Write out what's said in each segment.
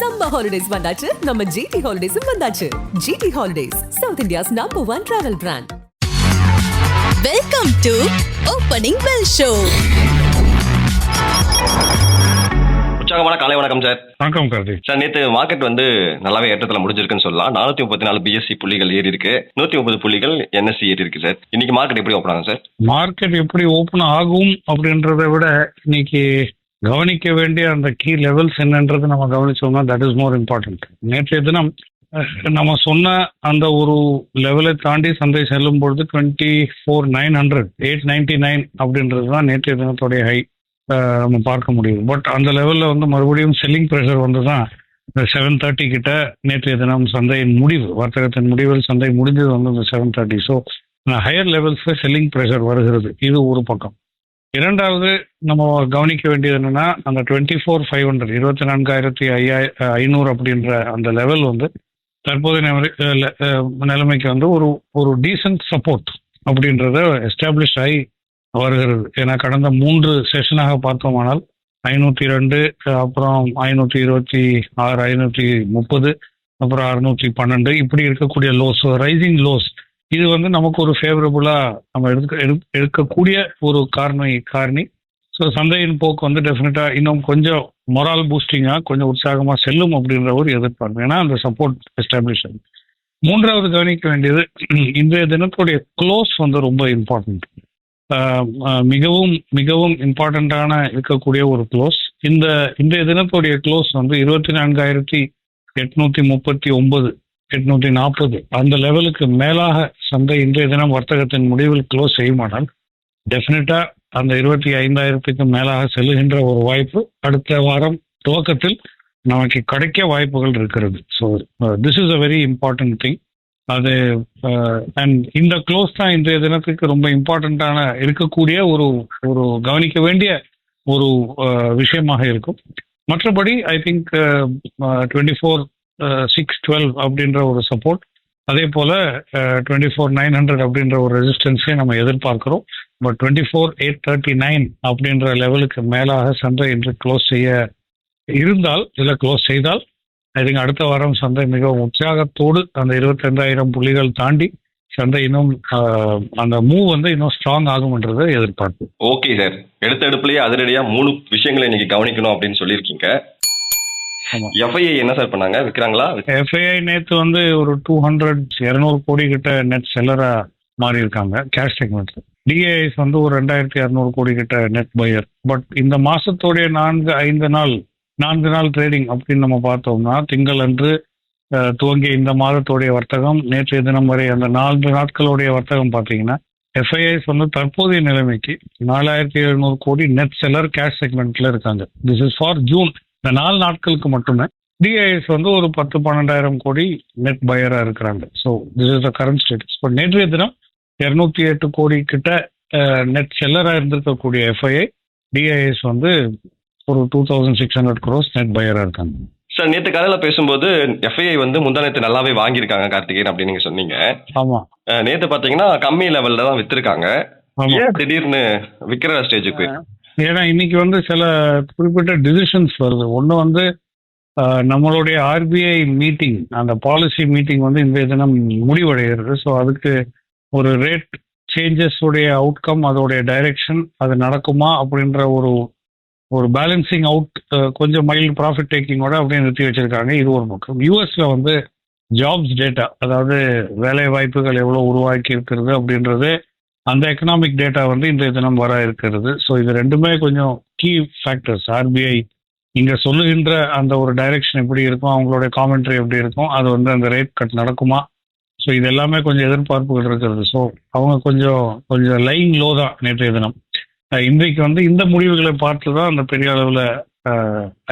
Summer holidays வந்தாச்சு. நம்ம GT ஹாலிடேஸும் வந்தாச்சு. GT holidays south India's number one travel brand welcome to opening bell show உற்சாகமான காலை வணக்கம் சார் வணக்கம் கார்த்திக் சார் நேற்று மார்க்கெட் வந்து நல்லாவே ஏற்றத்தில் முடிஞ்சிருக்குன்னு சொல்லலாம். நானூத்தி முப்பத்தி நாலு பிஎஸ்சி புள்ளிகள் ஏறி இருக்கு. நூத்தி முப்பது புள்ளிகள் என்எஸ்சி ஏறி இருக்கு சார் இன்னைக்கு மார்க்கெட் எப்படி ஓப்பன் ஆகும் சார் மார்க்கெட் எப்படி ஓப்பன் ஆகும் அப்படின்றத விட இன்னைக்கு கவனிக்க வேண்டிய அந்த கீ லெவல்ஸ் என்னன்றது நம்ம கவனிச்சோம்னா தட் இஸ் மோர் இம்பார்ட்டன்ட் நேற்றைய தினம் நம்ம சொன்ன அந்த ஒரு லெவலை தாண்டி சந்தை செல்லும் பொழுது twenty four nine hundred eight ninety nine அப்படின்றது தான் நேற்றைய தினத்துடைய ஹை நம்ம பார்க்க முடியுது. பட் அந்த லெவலில் வந்து மறுபடியும் செல்லிங் ப்ரெஷர் வந்து தான் இந்த செவன் தேர்ட்டி கிட்ட நேற்றைய தினம் சந்தையின் முடிவு வர்த்தகத்தின் முடிவில் சந்தை முடிஞ்சது வந்து இந்த செவன் தேர்ட்டி ஸோ ஹையர் லெவல்ஸில் செல்லிங் ப்ரெஷர் வருகிறது. இது ஒரு பக்கம். இரண்டாவது நம்ம கவனிக்க வேண்டியது என்னன்னா அந்த டுவெண்ட்டி ஃபோர் ஃபைவ் ஹண்ட்ரட் இருபத்தி நான்காயிரத்தி ஐயாயிர ஐநூறு அப்படின்ற அந்த லெவல் வந்து தற்போதைய நிலைமைக்கு வந்து ஒரு ஒரு டீசன்ட் சப்போர்ட் அப்படின்றத எஸ்டாப்ளிஷ் ஆகி வருகிறது. ஏன்னா கடந்த மூன்று செஷனாக பார்த்தோமானால் ஐநூற்றி ரெண்டு அப்புறம் ஐநூற்றி இருபத்தி ஆறு ஐநூற்றி முப்பது அப்புறம் அறுநூற்றி பன்னெண்டு இப்படி இருக்கக்கூடிய லோஸ் ரைசிங் லோஸ் இது வந்து நமக்கு ஒரு ஃபேவரபுளா நம்ம எடுக்க எடுக்கக்கூடிய ஒரு காரணி காரணி. ஸோ சந்தையின் போக்கு வந்து டெஃபினட்டா இன்னும் கொஞ்சம் மொரால் பூஸ்டிங்காக கொஞ்சம் உற்சாகமாக செல்லும் அப்படின்ற ஒரு எதிர்பார்ப்பு. ஏன்னா அந்த சப்போர்ட் எஸ்டாப்ளிஷ் ஆகும் மூன்றாவது கவனிக்க வேண்டியது இன்றைய தினத்துடைய க்ளோஸ் வந்து ரொம்ப இம்பார்ட்டன்ட் மிகவும் மிகவும் இம்பார்ட்டண்ட்டான இருக்கக்கூடிய ஒரு க்ளோஸ் இந்த இன்றைய தினத்துடைய க்ளோஸ் வந்து இருபத்தி நான்காயிரத்தி எட்நூத்தி முப்பத்தி ஒன்பது. எட்நூத்தி நாற்பது. அந்த லெவலுக்கு மேலாக சந்தை இன்றைய தினம் வர்த்தகத்தின் முடிவில் க்ளோஸ் செய்யுமானால் டெஃபினட்டா அந்த இருபத்தி ஐந்தாயிரத்துக்கு மேலாக செல்லுகின்ற ஒரு வாய்ப்பு அடுத்த வாரம் துவக்கத்தில் நமக்கு கிடைக்க வாய்ப்புகள் இருக்கிறது. So this is a very important thing அது uh, அண்ட் இந்த க்ளோஸ் தான் இன்றைய தினத்துக்கு ரொம்ப இம்பார்ட்டண்ட்டான இருக்கக்கூடிய ஒரு ஒரு கவனிக்க வேண்டிய ஒரு uh, விஷயமாக இருக்கும். மற்றபடி I think twenty four six twelve அப்படின்ற ஒரு சப்போர்ட் அதே போல டுவெண்ட்டி ஃபோர் நைன் ஹண்ட்ரட் அப்படின்ற ஒரு ரெசிஸ்டன்ஸை நம்ம எதிர்பார்க்கிறோம். But twenty four eight thirty nine அப்படின்ற லெவலுக்கு மேலாக சந்தை இன்று க்ளோஸ் செய்ய இருந்தால் இல்லை க்ளோஸ் செய்தால் ஐ திங்க் அடுத்த வாரம் சந்தை மிகவும் உற்சாகத்தோடு அந்த இருபத்தஞ்சாயிரம் புள்ளிகள் தாண்டி சந்தை இன்னும் அந்த மூவ் வந்து இன்னும் ஸ்ட்ராங் ஆகும்ன்றது எதிர்பார்ப்பு ஓகே சார் எடுத்த எடுப்புலயே அதிரடியா மூணு விஷயங்களை இன்னைக்கு கவனிக்கணும் அப்படின்னு சொல்லியிருக்கீங்க. எஃப்ஐஐ என்ன சார் பண்ணாங்க? விற்கிறாங்களா எஃப்ஐஐ நேத்து வந்து ஒரு டூ ஹண்ட்ரட் இரநூறு கோடி கிட்ட நெட் செல்லரா மாறி இருக்காங்க கேஷ் செக்மெண்ட் டிஏஎஸ் வந்து ஒரு ரெண்டாயிரத்தி இரநூறு கோடி கிட்ட நெட் பையர் பட் இந்த மாசத்தோடைய நான்கு ஐந்து நாள் நான்கு நாள் ட்ரேடிங் அப்படின்னு நம்ம பார்த்தோம்னா திங்கள் அன்று துவங்கிய இந்த மாதத்தோடைய வர்த்தகம் நேற்றைய தினம் வரை அந்த நான்கு நாட்களுடைய வர்த்தகம் பார்த்தீங்கன்னா எஃப்ஐஎஸ் வந்து தற்போதைய நிலைமைக்கு நாலாயிரத்தி எழுநூறு கோடி நெட் செல்லர் கேஷ் செக்மெண்ட்ல இருக்காங்க. திஸ் இஸ் ஃபார் ஜூன் இந்த நாலு நாட்களுக்கு மட்டுமே டிஐஎஸ் வந்து ஒரு பத்து பன்னெண்டாயிரம் கோடி நெட் பையரா இருக்கிறாங்க. So this is the current status இப்போ நேற்றைய தினம் இருநூத்தி எட்டு கோடி கிட்ட நெட் செல்லரா இருந்திருக்கக்கூடிய எஃப்ஐஐ டிஐஎஸ் வந்து ஒரு two thousand six hundred crores net பையரா இருக்காங்க. சார் நேற்று காலையில் பேசும்போது எஃப்ஐஐ வந்து முந்தா நேற்று நல்லாவே வாங்கியிருக்காங்க கார்த்திகேயன் அப்படின்னு நீங்க சொன்னீங்க. ஆமா. நேத்து பாத்தீங்கன்னா கம்மி லெவல்ல தான் ஏன் திடீர்னு விற்கிற ஸ்டேஜுக்கு ஏன்னா இன்னைக்கு வந்து சில குறிப்பிட்ட டிசிஷன்ஸ் வருது. ஒன்று வந்து நம்மளுடைய ஆர்பிஐ மீட்டிங் அந்த பாலிசி மீட்டிங் வந்து இந்த தினம் முடிவடைகிறது. ஸோ அதுக்கு ஒரு ரேட் சேஞ்சஸ் உடைய அவுட்கம் அதோடைய டைரக்ஷன் அது நடக்குமா அப்படின்ற ஒரு ஒரு பேலன்சிங் அவுட் கொஞ்சம் மைல்டு ப்ராஃபிட் டேக்கிங்கோட அப்படியே நிறுத்தி வச்சிருக்காங்க. இது ஒரு பக்கம். யூஎஸ்ல வந்து ஜாப்ஸ் டேட்டா அதாவது வேலை வாய்ப்புகள் எவ்வளோ உருவாக்கி இருக்கிறது அப்படின்றது அந்த எக்கனாமிக் டேட்டா வந்து இன்றைய தினம் வர இருக்கிறது. ஸோ இது ரெண்டுமே கொஞ்சம் கீ ஃபேக்டர்ஸ் ஆர்பிஐ இங்கே சொல்லுகின்ற அந்த ஒரு டைரக்ஷன் எப்படி இருக்கும் அவங்களுடைய காமெண்ட்ரி எப்படி இருக்கும் அது வந்து அந்த ரேட் கட் நடக்குமா? ஸோ இது எல்லாமே கொஞ்சம் எதிர்பார்ப்புகள் இருக்கிறது. ஸோ அவங்க கொஞ்சம் கொஞ்சம் லைங் லோ தான் நேற்றைய தினம். இன்றைக்கு வந்து இந்த முடிவுகளை பார்த்து தான் அந்த பெரிய அளவில்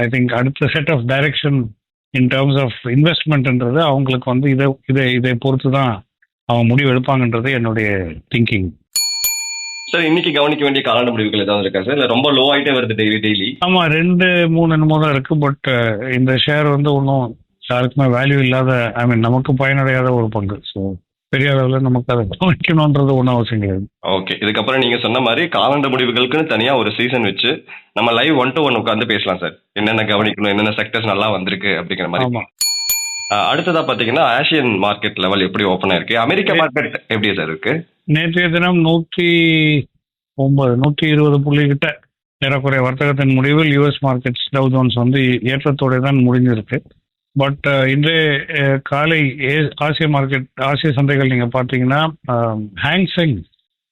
ஐ திங்க் அடுத்த set of direction in terms of இன்வெஸ்ட்மெண்ட்ன்றது அவங்களுக்கு வந்து இதை இதை இதை பொறுத்து தான் அவங்க முடிவு எடுப்பாங்கன்றது என்னுடைய திங்கிங் சார் இன்னைக்கு கவனிக்க வேண்டிய காலாண்டு முடிவுகள் ஏதாவது இருக்கா சார் இல்ல ரொம்ப லோ ஆயிட்டே வருது டெய்லி டெய்லி ஆமா ரெண்டு மூணு என்னமோ தான் இருக்கு பட் இந்த ஷேர் வந்து ஒன்றும் யாருக்குமே வேல்யூ இல்லாத ஐ மீன் நமக்கு பயனடையாத ஒரு பங்கு. ஸோ பெரிய அளவில் நமக்கு அதை கவனிக்கணுன்றது ஒன்றும் அவசியம் கிடையாது. ஓகே இதுக்கப்புறம் நீங்க சொன்ன மாதிரி காலாண்டு முடிவுகளுக்குன்னு தனியா ஒரு சீசன் வச்சு நம்ம லைவ் ஒன் டு ஒன் உட்காந்து பேசலாம் சார் என்னென்ன கவனிக்கணும் என்னென்ன செக்டர்ஸ் நல்லா வந்திருக்கு அப்படிங்கிற மாதிரி. அடுத்ததா பாத்தீங்கன்னா ஆசியன் மார்க்கெட் லெவல் எப்படி ஓப்பன் ஆயிருக்கு? அமெரிக்கா மார்க்கெட் எப்படி சார் இருக்கு? நேற்றைய தினம் நூற்றி ஒன்பது நூற்றி இருபது புள்ளி கிட்ட ஏறக்குறைய வர்த்தகத்தின் முடிவில் யூஎஸ் மார்க்கெட்ஸ் டவு ஜோன்ஸ் வந்து ஏற்றத்தோடு தான் முடிஞ்சிருக்கு. பட் uh, இன்றைய காலை ஏ- ஆசிய மார்க்கெட் ஆசிய சந்தைகள் நீங்கள் பார்த்தீங்கன்னா ஹேங்செங்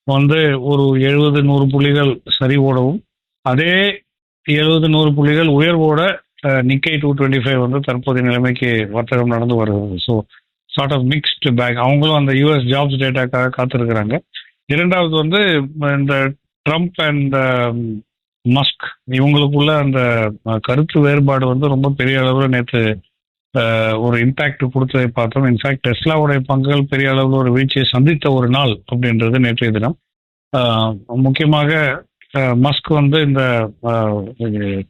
வந்து ஒரு எழுபது நூறு புள்ளிகள் சரிவோடவும் அதே எழுபது நூறு புள்ளிகள் உயர்வோட நிக்கை டூ டுவெண்ட்டி ஃபைவ் வந்து தற்போதைய நிலைமைக்கு வர்த்தகம் நடந்து வருகிறது. So sort of mixed bag அவங்களும் அந்த யூஎஸ் ஜாப்ஸ் டேட்டாக்காக காத்திருக்கிறாங்க. இரண்டாவது வந்து இந்த ட்ரம்ப் அண்ட் மஸ்க் இவங்களுக்குள்ள அந்த கருத்து வேறுபாடு வந்து ரொம்ப பெரிய அளவில் நேற்று ஒரு இம்பாக்ட் கொடுத்ததை பார்த்தோம். இன்ஃபேக்ட் டெஸ்லாவுடைய பங்குகள் பெரிய அளவில் ஒரு வீழ்ச்சியை சந்தித்த ஒரு நாள் அப்படின்றது நேற்றைய தினம். முக்கியமாக மஸ்க் வந்து இந்த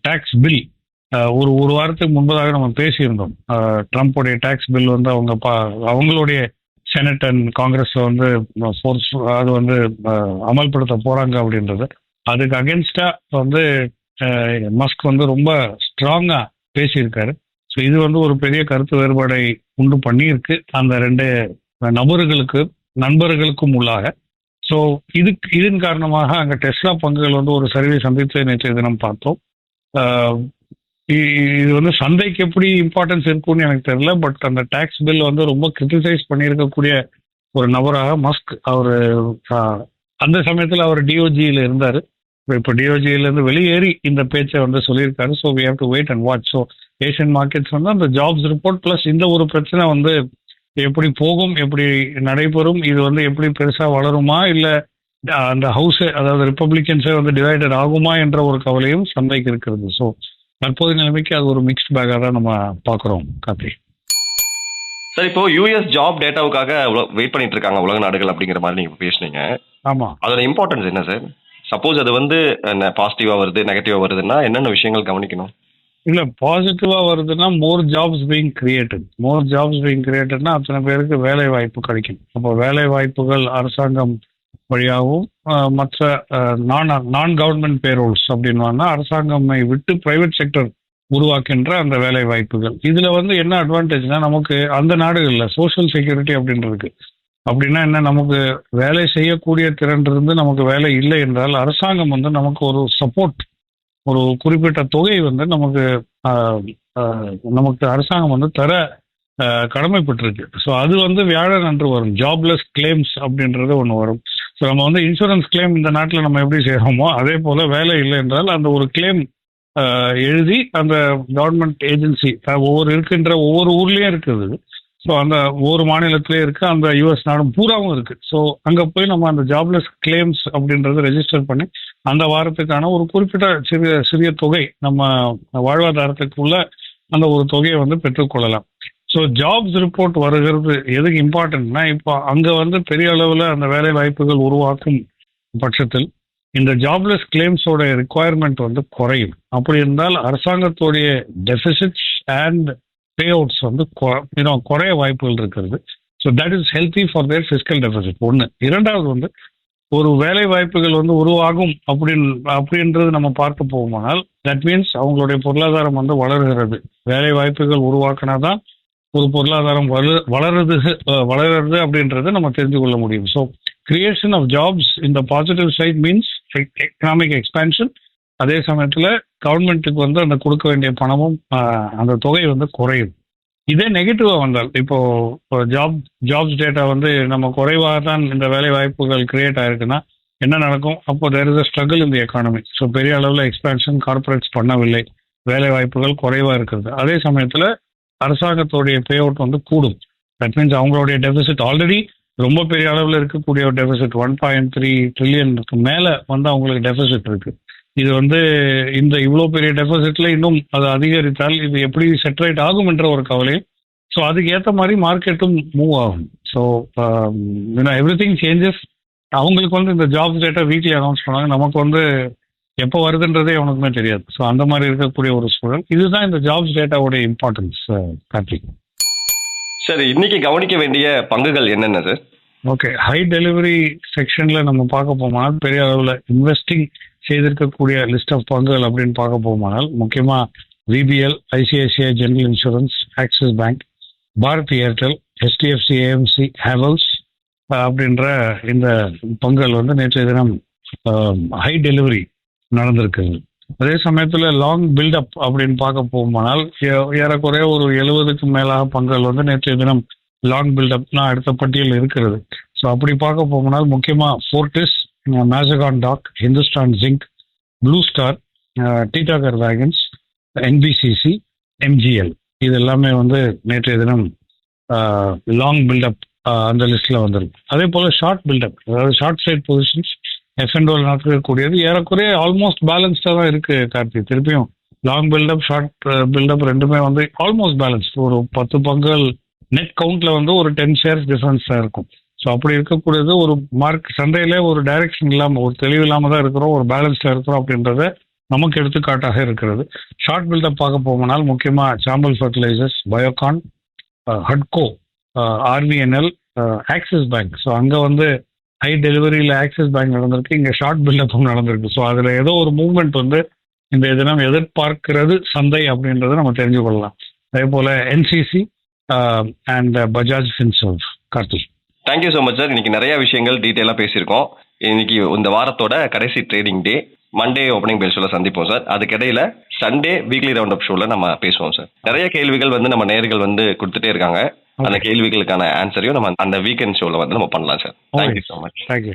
டேக்ஸ் பில் ஒரு ஒரு வாரத்துக்கு முன்பதாக நம்ம பேசியிருந்தோம். ட்ரம்ப்புடைய டேக்ஸ் பில் வந்து அவங்க பா அவங்களுடைய செனட் அண்ட் காங்கிரஸ்ல வந்து ஃபோர்ஸ் அது வந்து அமல்படுத்த போறாங்க அப்படின்றது. அதுக்கு அகேன்ஸ்டா வந்து மஸ்க் வந்து ரொம்ப ஸ்ட்ராங்கா பேசியிருக்காரு. ஸோ இது வந்து ஒரு பெரிய கருத்து வேறுபாடை உண்டு பண்ணியிருக்கு. அந்த ரெண்டு நபர்களுக்கு நண்பர்களுக்கும் உள்ளாக. ஸோ இதுக்கு இதன் காரணமாக அங்கே டெஸ்லா பங்குகள் வந்து ஒரு சரிவை சந்தித்து நேற்றைய தினம் பார்த்தோம். இது வந்து சந்தைக்கு எப்படி இம்பார்ட்டன்ஸ் இருக்கும்னு எனக்கு தெரியல பட் அந்த டேக்ஸ் பில் வந்து ரொம்ப கிரிட்டிசைஸ் பண்ணியிருக்கக்கூடிய ஒரு நபராக மஸ்க் அவர் அந்த சமயத்தில் அவர் டிஓஜியில் இருந்தார். இப்போ டிஓஜியிலேருந்து வெளியேறி இந்த பேச்சை வந்து சொல்லியிருக்காரு. So we have to wait and watch so Asian markets வந்து அந்த ஜாப்ஸ் ரிப்போர்ட் ப்ளஸ் இந்த ஒரு பிரச்சனை வந்து எப்படி போகும் எப்படி நடைபெறும் இது வந்து எப்படி பெருசாக வளருமா இல்லை அந்த ஹவுஸ் அதாவது ரிப்பப்ளிகன்ஸே வந்து டிவைடட் ஆகுமா என்ற ஒரு கவலையும் சந்தைக்கு இருக்கிறது. ஸோ தற்போதைய நிலைமைக்கு அது ஒரு மிக்ஸ்ட் பேக்காக தான் நம்ம பார்க்குறோம் கார்த்தி. சார் இப்போ யூஎஸ் ஜாப் டேட்டாவுக்காக வெயிட் பண்ணிட்டு இருக்காங்க உலக நாடுகள் அப்படிங்கிற மாதிரி நீங்க பேசுனீங்க. ஆமா. அதோட இம்பார்ட்டன்ஸ் என்ன சார்? சப்போஸ் அது வந்து பாசிட்டிவா வருது நெகட்டிவா வருதுன்னா என்னென்ன விஷயங்கள் கவனிக்கணும்? இல்ல பாசிட்டிவா வருதுன்னா more jobs being created more jobs being கிரியேட்டட்னா அத்தனை பேருக்கு வேலை வாய்ப்பு கிடைக்கும். அப்போ வேலை வாய்ப்புகள் அரசாங்கம் வழியாகவும் மற்ற நான் நான் கவர்மெண்ட் பேரோல்ஸ் அப்படின்னா அரசாங்கமை விட்டு பிரைவேட் செக்டர் உருவாக்கின்ற அந்த வேலை வாய்ப்புகள். இதுல வந்து என்ன அட்வான்டேஜ்னா நமக்கு அந்த நாடுகள்ல சோஷியல் செக்யூரிட்டி அப்படின்றது. அப்படின்னா என்ன நமக்கு வேலை செய்யக்கூடிய திறன் இருந்து நமக்கு வேலை இல்லை என்றால் அரசாங்கம் வந்து நமக்கு ஒரு சப்போர்ட் ஒரு குறிப்பிட்ட தொகை வந்து நமக்கு நமக்கு அரசாங்கம் வந்து தர கடமைப்பட்டிருக்கு. ஸோ அது வந்து வியாழன் அன்று வரும். ஜாப்லெஸ் கிளைம்ஸ் அப்படின்றது ஒன்று வரும். ஸோ நம்ம வந்து இன்சூரன்ஸ் கிளைம் இந்த நாட்டில் நம்ம எப்படி செய்கிறோமோ அதே போல் வேலை இல்லை என்றால் அந்த ஒரு கிளைம் எழுதி அந்த கவர்மெண்ட் ஏஜென்சி ஒவ்வொரு இருக்கின்ற ஒவ்வொரு ஊர்லேயும் இருக்குது. ஸோ அந்த ஒவ்வொரு மாநிலத்திலேயே இருக்குது அந்த யூஎஸ் நாடும் பூராவும் இருக்குது ஸோ அங்கே போய் நம்ம அந்த ஜாப்லெஸ் கிளைம்ஸ் அப்படின்றத ரெஜிஸ்டர் பண்ணி அந்த வாரத்துக்கான ஒரு குறிப்பிட்ட சிறிய சிறிய தொகை நம்ம வாழ்வாதாரத்துக்குள்ள அந்த ஒரு தொகையை வந்து பெற்றுக்கொள்ளலாம். ஸோ ஜாப்ஸ் ரிப்போர்ட் வருகிறது. எதுக்கு இம்பார்ட்டன்ட்னா இப்போ அங்கே வந்து பெரிய அளவில் அந்த வேலை வாய்ப்புகள் உருவாக்கும் பட்சத்தில் இந்த ஜாப்லெஸ் கிளைம்ஸோட ரிக்குவயர்மெண்ட் வந்து குறையும். அப்படி இருந்தால் அரசாங்கத்துடைய டெபிசிட்ஸ் அண்ட் பே அவுட்ஸ் வந்து குறைய வாய்ப்புகள் இருக்கிறது. So that is healthy for their fiscal deficit ஒன்று இரண்டாவது வந்து ஒரு வேலை வாய்ப்புகள் வந்து உருவாகும் அப்படின்னு அப்படின்றது நம்ம பார்க்க போகுமானால் தட் மீன்ஸ் அவங்களுடைய பொருளாதாரம் வந்து வளர்கிறது. வேலை வாய்ப்புகள் உருவாக்கினாதான் ஒரு பொருளாதாரம் வள வளருது அஹ், வளருது அப்படின்றத நம்ம தெரிந்து கொள்ள முடியும். ஸோ கிரியேஷன் ஆஃப் ஜாப்ஸ் இந்த positive side means economic expansion அதே சமயத்தில் கவர்மெண்ட்டுக்கு வந்து அந்த கொடுக்க வேண்டிய பணமும் அந்த தொகை வந்து குறையும். இதே நெகட்டிவாக வந்தால் இப்போ ஜாப் ஜாப்ஸ் டேட்டா வந்து நம்ம குறைவாக தான் இந்த வேலை வாய்ப்புகள் கிரியேட் ஆயிருக்குன்னா என்ன நடக்கும்? அப்போ தேர் இஸ் அ ஸ்ட்ரகிள் இந்த எக்கானமி ஸோ பெரிய அளவில் எக்ஸ்பேன்ஷன் கார்பரேட்ஸ் பண்ணவில்லை. வேலை வாய்ப்புகள் குறைவாக இருக்கிறது. அதே சமயத்தில் அரசாங்கத்தோடைய பே அவுட் வந்து கூடும். தட் மீன்ஸ் அவங்களுடைய டெபிசிட் ஆல்ரெடி ரொம்ப பெரிய அளவில் இருக்கக்கூடிய ஒரு டெபிசிட் ஒன் பாயிண்ட் த்ரீ ட்ரில்லியனுக்கு மேலே வந்து அவங்களுக்கு டெபிசிட் இருக்கு. இது வந்து இந்த இவ்வளோ பெரிய டெபிசிட்ல இன்னும் அது அதிகரித்தால் இது எப்படி செட்டரேட் ஆகும் என்ற ஒரு கவலை. ஸோ அதுக்கு ஏற்ற மாதிரி மார்க்கெட்டும் மூவ் ஆகும். ஸோ எவ்ரி திங் சேஞ்சஸ் அவங்களுக்கு வந்து இந்த ஜாப் டேட்டா வீக்லி அனௌன்ஸ் பண்ணாங்க. நமக்கு வந்து எப்போ வருதுன்றதே அவனுக்குமே தெரியாது. ஸோ அந்த மாதிரி இருக்கக்கூடிய ஒரு சூழல். இதுதான் இந்த ஜாப்ஸ் டேட்டாவோட இம்பார்ட்டன்ஸ் கார்த்திக் சரி இன்னைக்கு கவனிக்க வேண்டிய பங்குகள் என்னென்ன சார் ஓகே ஹை டெலிவரி செக்ஷன்ல நம்ம பார்க்க போமானால் பெரிய அளவில் இன்வெஸ்டிங் செய்திருக்கக்கூடிய லிஸ்ட் ஆஃப் பங்குகள் அப்படின்னு பார்க்க போமானால் முக்கியமா VBL ICICI general insurance Axis bank Bharat Airtel HDFC AMC Havells அப்படின்ற இந்த பங்குகள் வந்து நேற்றைய தினம் ஹை டெலிவரி நடந்திருக்குங்க அதே சமயத்தில் லாங் பில்டப் அப்படின்னு பார்க்க போகுமானால் ஏ- ஏறக்குறைய ஒரு எழுபதுக்கு மேலாக பங்குகள் வந்து நேற்றைய தினம் லாங் பில்டப்னா அடுத்த பட்டியல் இருக்கிறது. ஸோ அப்படி பார்க்க போகும்போது முக்கியமாக Fortis Mazagon talk Hindustan zinc blue star Titagarh வேகன்ஸ் NBCC MGL இது எல்லாமே வந்து நேற்றைய தினம் லாங் பில்டப் அந்த லிஸ்ட்ல வந்திருக்கு. அதே போல ஷார்ட் பில்டப் அதாவது ஷார்ட் சைட் பொசிஷன்ஸ் எஃப்என்டோல் நடக்கக்கூடியது. ஏறக்குறைய ஆல்மோஸ்ட் பேலன்ஸ்டாக தான் இருக்கு கார்த்தி. திருப்பியும் லாங் பில்டப் ஷார்ட் பில்டப் ரெண்டுமே வந்து ஆல்மோஸ்ட் பேலன்ஸ் ஒரு பத்து பங்குகள் நெட் கவுண்ட்ல வந்து ஒரு டென் ஷேர்ஸ் டிஃபரன்ஸ் தான் இருக்கும். ஸோ அப்படி இருக்கக்கூடியது ஒரு மார்க் சந்தையில ஒரு டைரக்ஷன் இல்லாமல் ஒரு தெளிவு இல்லாமல் தான் இருக்கிறோம். ஒரு பேலன்ஸ்ல இருக்கிறோம் அப்படின்றத நமக்கு எடுத்துக்காட்டாக இருக்கிறது. ஷார்ட் பில்டப் பார்க்க போனால் முக்கியமாக சாம்பல் ஃபர்டிலைசர்ஸ் பயோகான் ஹட்கோ ஆர்விஎன்எல் ஆக்சிஸ் பேங்க் ஸோ அங்கே வந்து ஹை டெலிவரியில் ஆக்சிஸ் பேங்க் நடந்திருக்கு. இங்கே ஷார்ட் பில்டப்பும் நடந்திருக்கு. ஸோ அதில் ஏதோ ஒரு மூவ்மெண்ட் வந்து இந்த தினம் எதிர்பார்க்கிறது சந்தை அப்படின்றத நம்ம தெரிஞ்சு கொள்ளலாம். அதே போல் NCC and Bajaj Finserv Karthi thank you so much sir இன்னைக்கு நிறைய விஷயங்கள் டீட்டெயிலாக பேசியிருக்கோம். இன்னைக்கு இந்த வாரத்தோட கடைசி trading day Monday opening bell ஷோல சந்திப்போம் சார் அதுக்கிடையில சண்டே வீக்லி ரவுண்ட் அப் ஷோல நம்ம பேசுவோம் சார் நிறைய கேள்விகள் வந்து நம்ம நேர்கள் வந்து கொடுத்துட்டே இருக்காங்க. அந்த கேள்விகளுக்கான ஆன்சரையும் நம்ம அந்த வீக்கெண்ட் ஷோல வந்து நம்ம பண்ணலாம் sir thank you so much thank you